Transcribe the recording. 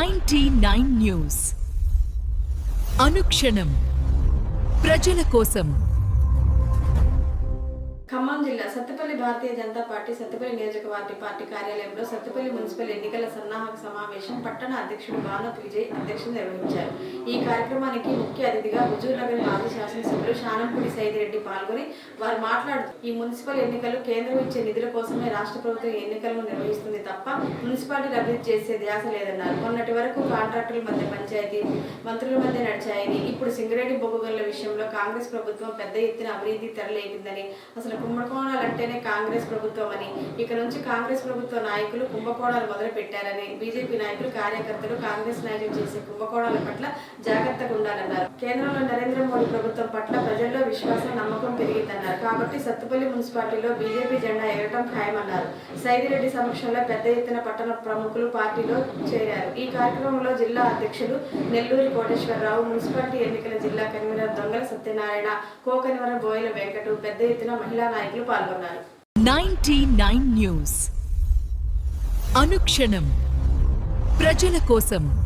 Ninety nine news. అనుక్షణం. ప్రజల కోసం. ఖమ్మం జిల్లా సత్తుపల్లి భారతీయ జనతా పార్టీ సత్తుపల్లి నియోజకవర్గ పార్టీ కార్యాలయంలో సత్తుపల్లి మున్సిపల్ ఎన్నికల సన్నాహక సమావేశం పట్టణ అధ్యక్షుడు భానత్ విజయ్ అధ్యక్షత నిర్వహించారు. ఈ కార్యక్రమానికి ముఖ్య అతిథిగా హుజూర్నగర్ మాజీ శాసనసభ్యులు శానంపూడి సైదిరెడ్డి పాల్గొని వారు మాట్లాడుతూ ఈ మున్సిపల్ ఎన్నికలు కేంద్రం ఇచ్చే నిధుల కోసమే రాష్ట్ర ప్రభుత్వం ఎన్నికలను నిర్వహిస్తుంది తప్ప మున్సిపాలిటీ అభివృద్ధి చేసే ధ్యాస లేదన్నారు. మొన్నటి వరకు కాంట్రాక్టుల మధ్య పంచాయతీ మంత్రుల మధ్య నడిచాయని ఇప్పుడు సింగరేణి బొగ్గుగల్ల విషయంలో కాంగ్రెస్ ప్రభుత్వం పెద్ద ఎత్తున అవినీతి తెరలేపిందని అసలు కుంభకోణాలు అంటేనే కాంగ్రెస్ ప్రభుత్వం అని. ఇక నుంచి కాంగ్రెస్ ప్రభుత్వ నాయకులు కుంభకోణాలు మొదలు పెట్టారని బీజేపీ నాయకులు కార్యకర్తలు కాంగ్రెస్ నాయకులు చేసే కుంభకోణాల పట్ల జాగ్రత్తగా ఉండాలన్నారు. కేంద్రంలో ప్రభుత్వం పట్ల ప్రజల్లో విశ్వాసం నమ్మకం పెరిగిందన్నారు. కాబట్టి సత్తుపల్లి మున్సిపాలిటీలో బీజేపీ జెండా ఎగరటం ఖాయమన్నారు. సైదిరెడ్డి సమక్షంలో పెద్ద ఎత్తున పట్టణ ప్రముఖులు పార్టీలో చేరారు. ఈ కార్యక్రమంలో జిల్లా అధ్యక్షులు నెల్లూరి కోటేశ్వరరావు మున్సిపాలిటీ ఎన్నికల జిల్లా కన్వీనర్ దొంగల సత్యనారాయణ కోకనివరం బోయల వెంకటు పెద్ద ఎత్తున మహిళా నాయకులు పాల్గొన్నారు. Ninety nine news. అనుక్షణం. ప్రజల కోసం.